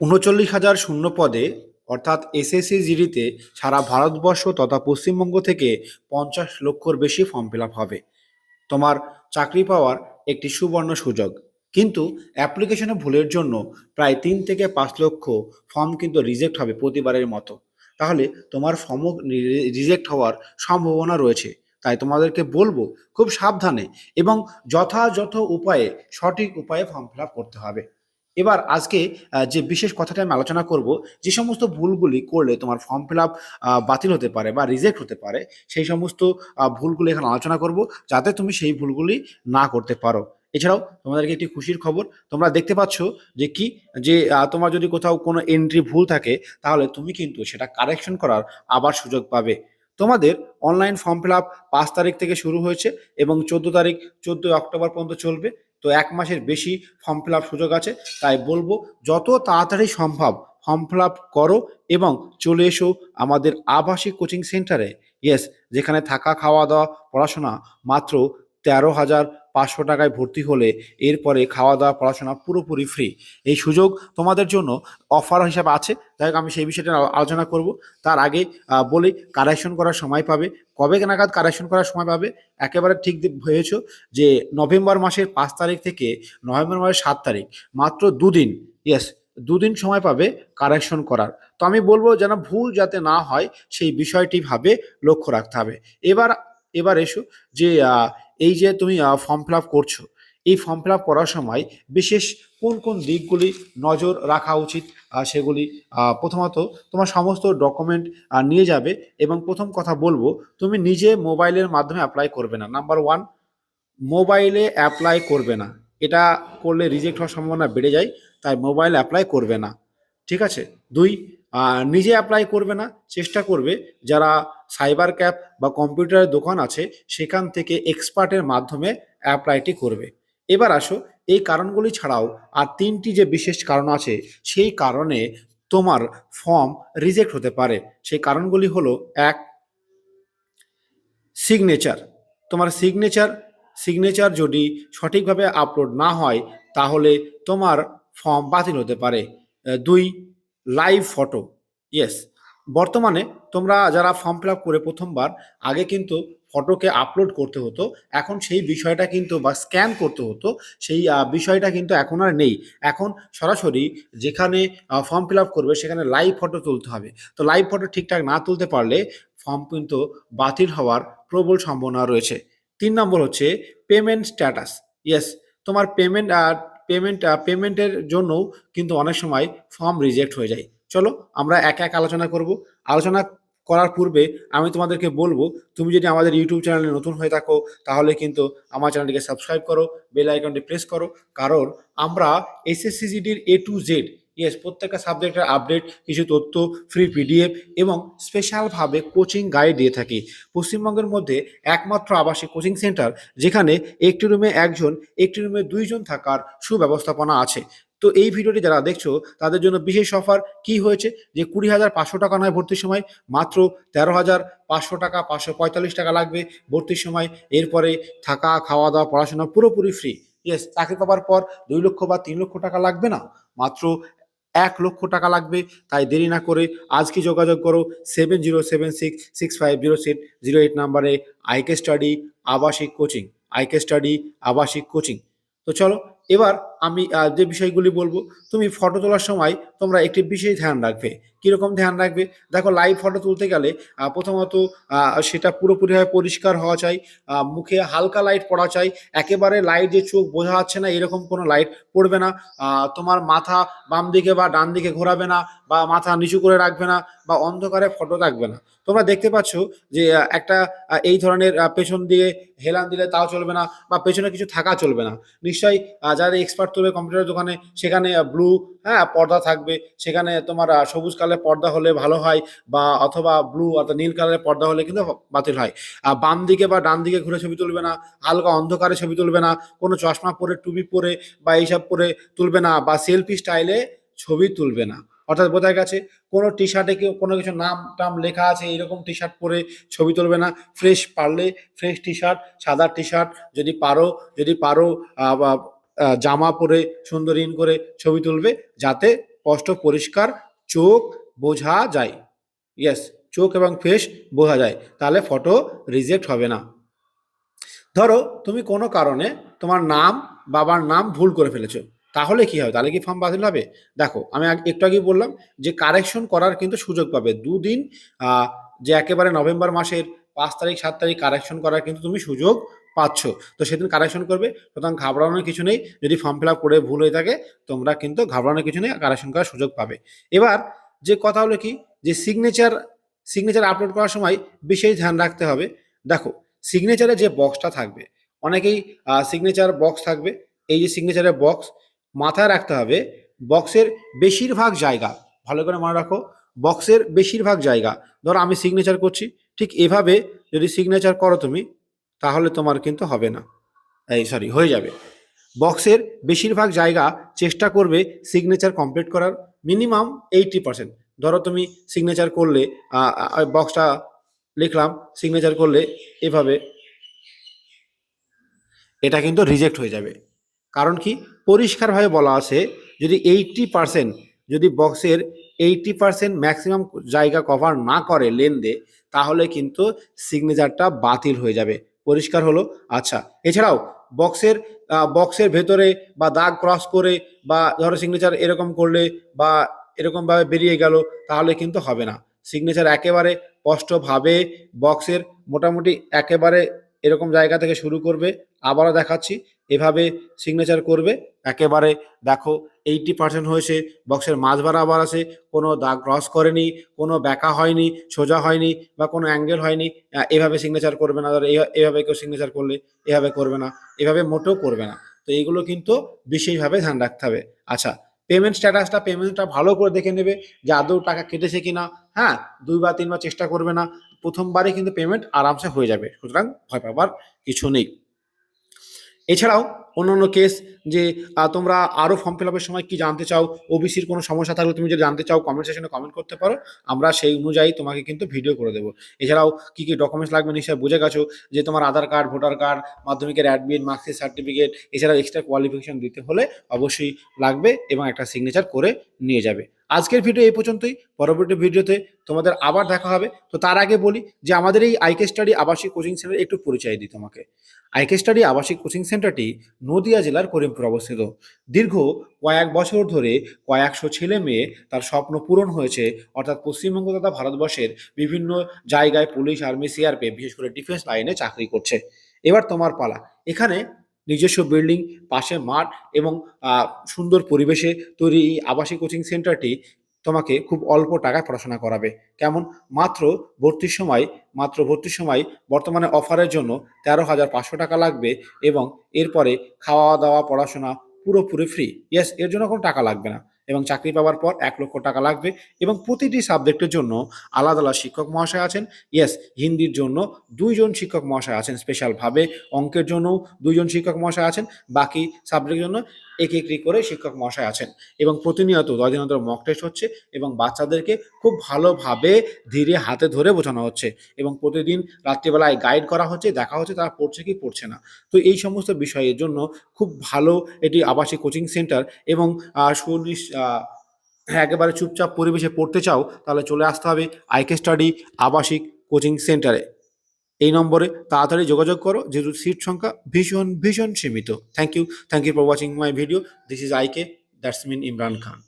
উনচল্লিশ হাজার শূন্য পদে, অর্থাৎ এসএসসি জিডিতে সারা ভারতবর্ষ তথা পশ্চিমবঙ্গ থেকে পঞ্চাশ লক্ষর বেশি ফর্ম ফিল হবে। তোমার চাকরি পাওয়ার একটি সুবর্ণ সুযোগ। কিন্তু অ্যাপ্লিকেশনে ভুলের জন্য প্রায় তিন থেকে পাঁচ লক্ষ ফর্ম কিন্তু রিজেক্ট হবে প্রতিবারের মতো। তাহলে তোমার ফর্মও রিজেক্ট হওয়ার সম্ভাবনা রয়েছে। তাই তোমাদেরকে বলব, খুব সাবধানে এবং যথাযথ উপায়ে সঠিক উপায়ে ফর্ম ফিল করতে হবে। এবার আজকে যে বিশেষ কথাটা আমি আলোচনা করব, যে সমস্ত ভুলগুলি করলে তোমার ফর্ম ফিল আপ বাতিল হতে পারে বা রিজেক্ট হতে পারে, সেই সমস্ত ভুলগুলি এখানে আলোচনা করব যাতে তুমি সেই ভুলগুলি না করতে পারো। এছাড়াও তোমাদেরকে একটি খুশির খবর, তোমরা দেখতে পাচ্ছ যে কি, যে তোমার যদি কোথাও কোনো এন্ট্রি ভুল থাকে, তাহলে তুমি কিন্তু সেটা কারেকশন করার আবার সুযোগ পাবে। তোমাদের অনলাইন ফর্ম ফিল আপ পাঁচ তারিখ থেকে শুরু হয়েছে এবং চোদ্দ তারিখ, চোদ্দোই অক্টোবর পর্যন্ত চলবে। তো এক মাসের বেশি ফর্ম ফিল আপ সুযোগ আছে। তাই বলব, যত তাড়াতাড়ি সম্ভব ফর্ম ফিল আপ করো এবং চলে এসো আমাদের আবাসিক কোচিং সেন্টারে ইয়েস যেখানে থাকা খাওয়া দাওয়া পড়াশোনা মাত্র তেরো হাজার পাঁচশো টাকায় ভর্তি হলে এরপরে খাওয়া দাওয়া পড়াশোনা পুরোপুরি ফ্রি এই সুযোগ তোমাদের জন্য অফার হিসাবে আছে। যাই হোক, আমি সেই বিষয়টা আলোচনা করব। তার আগে বলি কারেকশন করার সময় পাবে। কবে নাগাদ কারেকশন করার সময় পাবে? একেবারে ঠিক হয়েছ যে নভেম্বর মাসের পাঁচ তারিখ থেকে নভেম্বর মাসের সাত তারিখ, মাত্র দুদিন ইয়েস দুদিন সময় পাবে কারেকশন করার। তো আমি বলব যেন ভুল যাতে না হয়, সেই বিষয়টি ভাবে লক্ষ্য রাখতে হবে। এবার এবার এসো যে এই যে তুমি ফর্ম ফিল আপ করছ, এই ফর্ম ফিল আপ করার সময় বিশেষ কোন কোন দিকগুলি নজর রাখা উচিত? সেগুলি প্রথমত তোমার সমস্ত ডকুমেন্ট নিয়ে যাবে এবং প্রথম কথা বলব, তুমি নিজে মোবাইলের মাধ্যমে অ্যাপ্লাই করবে না। নাম্বার ওয়ান মোবাইলে অ্যাপ্লাই করবে না। এটা করলে রিজেক্ট হওয়ার সম্ভাবনা বেড়ে যায়, তাই মোবাইল অ্যাপ্লাই করবে না। ঠিক আছে? দুই নিজে অ্যাপ্লাই করবে না, চেষ্টা করবে যারা সাইবার ক্যাফ বা কম্পিউটারের দোকান আছে সেখান থেকে এক্সপার্টের মাধ্যমে অ্যাপ্লাইটি করবে। এবার আসো, এই কারণগুলি ছাড়াও আর তিনটি যে বিশেষ কারণ আছে সেই কারণে তোমার ফর্ম রিজেক্ট হতে পারে। সেই কারণগুলি হলো, এক সিগনেচার তোমার সিগনেচার সিগনেচার যদি সঠিকভাবে আপলোড না হয়, তাহলে তোমার ফর্ম বাতিল হতে পারে। দুই লাইভ ফটো ইয়েস বর্তমানে তোমরা যারা ফর্ম ফিল করে প্রথমবার, আগে কিন্তু ফটোকে আপলোড করতে হতো। এখন সেই বিষয়টা কিন্তু বা স্ক্যান করতে হতো। সেই বিষয়টা কিন্তু এখন আর নেই। এখন সরাসরি যেখানে ফর্ম ফিল করবে সেখানে লাইভ ফটো তুলতে হবে। তো লাইভ ফটো ঠিকঠাক না তুলতে পারলে ফর্ম কিন্তু বাতিল হওয়ার প্রবল সম্ভাবনা রয়েছে। তিন নম্বর হচ্ছে পেমেন্ট স্ট্যাটাস ইয়েস তোমার পেমেন্ট পেমেন্ট পেমেন্টের জন্যও কিন্তু অনেক সময় ফর্ম রিজেক্ট হয়ে যায়। চলো, আমরা এক এক আলোচনা করব। আলোচনা করার পূর্বে আমি তোমাদেরকে বলব, তুমি যদি আমাদের ইউটিউব চ্যানেলে নতুন হয়ে থাকো, তাহলে কিন্তু আমার চ্যানেলটিকে সাবস্ক্রাইব করো বেল আইকনটি প্রেস করো। কারণ আমরা এসএসসিজিডির এ টু জেড ইয়েস প্রত্যেকটা সাবজেক্টের আপডেট কিছু তথ্য ফ্রি পিডিএফ এবং স্পেশালভাবে কোচিং গাইড দিয়ে থাকি। পশ্চিমবঙ্গের মধ্যে একমাত্র আবাসিক কোচিং সেন্টার যেখানে একটি রুমে একজন, একটি রুমে দুইজন থাকার সুব্যবস্থাপনা আছে। তো এই ভিডিওটি যারা দেখছ, তাদের জন্য বিশেষ অফার কি হয়েছে? যে কুড়ি হাজার পাঁচশো টাকা নয় ভর্তির সময়, মাত্র তেরো হাজার পাঁচশো টাকা, পাঁচশো পঁয়তাল্লিশ টাকা লাগবে ভর্তির সময়। এরপরে থাকা, খাওয়া দাওয়া, পড়াশোনা পুরোপুরি ফ্রি ইয়েস চাকরি পাওয়ার পর দুই লক্ষ বা তিন লক্ষ টাকা লাগবে না। মাত্র এক লক্ষ টাকা লাগবে, তাই দেরি না করে আজকে যোগাযোগ করো seven zero seven six six five zero six zero eight নাম্বারে আইকে স্টাডি আবাসিক কোচিং আইকে স্টাডি আবাসিক কোচিং তো চলো, এবার আমি যে বিষয়গুলি বলব, তুমি ফটো তোলার সময় তোমরা একটি বিষয় ধ্যান রাখবে। কীরকম ধ্যান রাখবে? দেখো লাইভ ফটো তুলতে গেলে প্রথমত সেটা পুরোপুরিভাবে পরিষ্কার হওয়া চাই মুখে হালকা লাইট পড়া চাই। একেবারে লাইট যে চোখ বোঝা যাচ্ছে না, এরকম কোনো লাইট পড়বে না। তোমার মাথা বাম দিকে বা ডান দিকে ঘোরাবে না বা মাথা নিচু করে রাখবে না বা অন্ধকারে ফটো রাখবে না। তোমরা দেখতে পাচ্ছ যে একটা এই ধরনের পেছন দিয়ে হেলান দিলে তাও চলবে না বা পেছনে কিছু থাকা চলবে না। নিশ্চয়ই যারা এক্সপার্ট তুলবে কম্পিউটার দোকানে, সেখানে ব্লু হ্যাঁ পর্দা থাকবে। সেখানে তোমার সবুজ কালারের পর্দা হলে ভালো হয় বা অথবা ব্লু অর্থাৎ নীল কালারের পর্দা হলে কিন্তু বাতিল হয়। আর বাম দিকে বা ডান দিকে ঘুরে ছবি তুলবে না, হালকা অন্ধকারে ছবি তুলবে না, কোনো চশমা পরে, টুপি পরে বা এইসব পরে তুলবে না বা সেলফি স্টাইলে ছবি তুলবে না। অর্থাৎ বোঝা গেছে, কোনো টি শার্টে কেউ কোনো কিছু নাম টাম লেখা আছে এরকম টি শার্ট পরে ছবি তুলবে না। ফ্রেশ পারলে ফ্রেশ টি শার্ট সাদা টি শার্ট যদি পারো যদি পারো জামা পরে, সুন্দর ইন করে ছবি তুলবে যাতে স্পষ্ট, পরিষ্কার চোখ বোঝা যায়। ইয়েস চোখ এবং ফেস বোঝা যায়। তাহলে ফটো রিজেক্ট হবে না। ধরো, তুমি কোনো কারণে তোমার নাম, বাবার নাম ভুল করে ফেলেছো। তাহলে কি হবে? তাহলে কি ফর্ম বাতিল হবে? দেখো, আমি একটু আগেই বললাম যে কারেকশন করার কিন্তু সুযোগ পাবে। দুদিন যে একেবারে নভেম্বর মাসের পাঁচ তারিখ, সাত তারিখ কারেকশন করার কিন্তু তুমি সুযোগ পাচ্ছ। তো সেদিন কারেকশন করবে, সুতরাং ঘাবড়ানোর কিছু নেই। যদি ফর্ম ফিল আপ করে ভুল হয়ে থাকে, তোমরা কিন্তু ঘাবড়ানোর কিছু নেই কারেকশন করার সুযোগ পাবে। এবার যে কথা হলো কি? যে সিগনেচার সিগনেচার আপলোড করার সময় বিশেষ ধ্যান রাখতে হবে। দেখো সিগনেচারে যে বক্সটা থাকবে, অনেকেই সিগনেচার বক্স থাকবে। এই যে সিগনেচারের বক্স মাথায় রাখতে হবে বক্সের বেশিরভাগ জায়গা, ভালো করে মনে রাখো বক্সের বেশিরভাগ জায়গা। ধরো আমি সিগনেচার করছি, ঠিক এভাবে যদি সিগনেচার করো তুমি, তাহলে তোমার কিন্তু হবে না। এই সরি হয়ে যাবে। বক্সের বেশিরভাগ জায়গা চেষ্টা করবে সিগনেচার কমপ্লিট করার মিনিমাম এইটি পার্সেন্ট ধরো তুমি সিগনেচার করলে বক্সটা লিখলাম সিগনেচার করলে এভাবে, এটা কিন্তু রিজেক্ট হয়ে যাবে। কারণ কি? পরিষ্কারভাবে বলা আছে, যদি এইটটি পার্সেন্ট যদি বক্সের এইটটি পার্সেন্ট ম্যাক্সিমাম জায়গা কভার না করে লেনদে তাহলে কিন্তু সিগনেচারটা বাতিল হয়ে যাবে। পরিষ্কার হলো? আচ্ছা এছাড়াও বক্সের বক্সের ভেতরে বা দাগ ক্রস করে বা ধরো সিগনেচার এরকম করলে বা এরকমভাবে বেরিয়ে গেল, তাহলে কিন্তু হবে না। সিগনেচার একেবারে স্পষ্টভাবে বক্সের মোটামুটি একেবারে এরকম জায়গা থেকে শুরু করবে, আবারও দেখাচ্ছি, এভাবে সিগনেচার করবে, একেবারে দেখো এইটি পার্সেন্ট হয়েছে বক্সের মাঝ বরাবর আছে, কোনো দাগ ক্রস করেনি, কোনো ব্যাকা হয়নি, সোজা হয়নি বা কোনো অ্যাঙ্গেল হয়নি এভাবে সিগনেচার করবে না, ধরো এভাবে কেউ সিগনেচার করলে এভাবে করবে না, এভাবে মোটেও করবে না। তো এইগুলো কিন্তু বিশেষভাবে ধ্যান রাখতে হবে। আচ্ছা পেমেন্ট স্ট্যাটাসটা পেমেন্টটা ভালো করে দেখে নেবে যে আদৌ টাকা কেটেছে কিনা। হ্যাঁ দুইবার তিনবার চেষ্টা করবে না প্রথমবারে কিন্তু পেমেন্ট আরামসে হয়ে যাবে, সুতরাং ভয় পাবার কিছু নেই। এছাড়াও অন্যান্য কেস যে তোমরা আরও ফর্ম ফিল আপের সময় কি জানতে চাও ওবিসির কোনো সমস্যা থাকলে তুমি যদি জানতে চাও কমেন্ট সেকশনে কমেন্ট করতে পারো, আমরা সেই অনুযায়ী তোমাকে কিন্তু ভিডিও করে দেবো। এছাড়াও কি কি ডকুমেন্টস লাগবে নিশ্চয়ই বুঝে গেছো যে, তোমার আধার কার্ড ভোটার কার্ড মাধ্যমিকের অ্যাডমিট মার্কশিট সার্টিফিকেট এছাড়াও এক্সট্রা কোয়ালিফিকেশন দিতে হলে অবশ্যই লাগবে এবং একটা সিগনেচার করে নিয়ে যাবে। আজকের ভিডিও এই পর্যন্তই। পরবর্তী ভিডিওতে তোমাদের আবার দেখা হবে। তো তার আগে বলি যে আমাদের এই আইকে স্টাডি আবাসিক কোচিং সেন্টার একটু পরিচয় দিই তোমাকে। আইকে স্টাডি আবাসিক কোচিং সেন্টারটি নদিয়া জেলার করিমপুর অবস্থিত। দীর্ঘ কয়েক বছর ধরে কয়েকশো ছেলে মেয়ে তার স্বপ্ন পূরণ হয়েছে। অর্থাৎ পশ্চিমবঙ্গ তথা ভারতবর্ষের বিভিন্ন জায়গায় পুলিশ, আর্মি সিআরপিএফ বিশেষ করে ডিফেন্স লাইনে চাকরি করছে। এবার তোমার পালা। এখানে নিজস্ব বিল্ডিং পাশে মাঠ এবং সুন্দর পরিবেশে তৈরি এই আবাসিক কোচিং সেন্টারটি তোমাকে খুব অল্প টাকায় পড়াশোনা করাবে। কেমন? মাত্র ভর্তির সময়, মাত্র ভর্তির সময় বর্তমানে অফারের জন্য তেরো হাজার পাঁচশো টাকা লাগবে এবং এরপরে খাওয়া দাওয়া পড়াশোনা পুরোপুরি ফ্রি ইয়েস এর জন্য কোনো টাকা লাগবে না। এবং চাকরি পাওয়ার পর এক লক্ষ টাকা লাগবে এবং প্রতিটি সাবজেক্টের জন্য আলাদা আলাদা শিক্ষক মহাশয় আছেন। ইয়েস হিন্দির জন্য দুইজন শিক্ষক মহাশয় আছেন স্পেশালভাবে অঙ্কের জন্য দুইজন শিক্ষক মহাশয় আছেন। বাকি সাবজেক্টের জন্য এক একটি করে শিক্ষক মহাশয় আছেন এবং প্রতিনিয়ত দশ দিন অন্তর মক টেস্ট হচ্ছে এবং বাচ্চাদেরকে খুব ভালোভাবে ধীরে হাতে ধরে বোঝানো হচ্ছে এবং প্রতিদিন রাত্রিবেলায় গাইড করা হচ্ছে, দেখা হচ্ছে তারা পড়ছে কি পড়ছে না। তো এই সমস্ত বিষয়ের জন্য খুব ভালো এটি আবাসিক কোচিং সেন্টার এবং সুনিশ একেবারে চুপচাপ পরিবেশে পড়তে চাও, তাহলে চলে আসতে হবে আইকে স্টাডি আবাসিক কোচিং সেন্টারে এই নম্বরে তাড়াতাড়ি যোগাযোগ করো, যেহেতু সিট সংখ্যা ভীষণ ভীষণ সীমিত। Thank you thank you for watching my video this is IK that's mean Imran Khan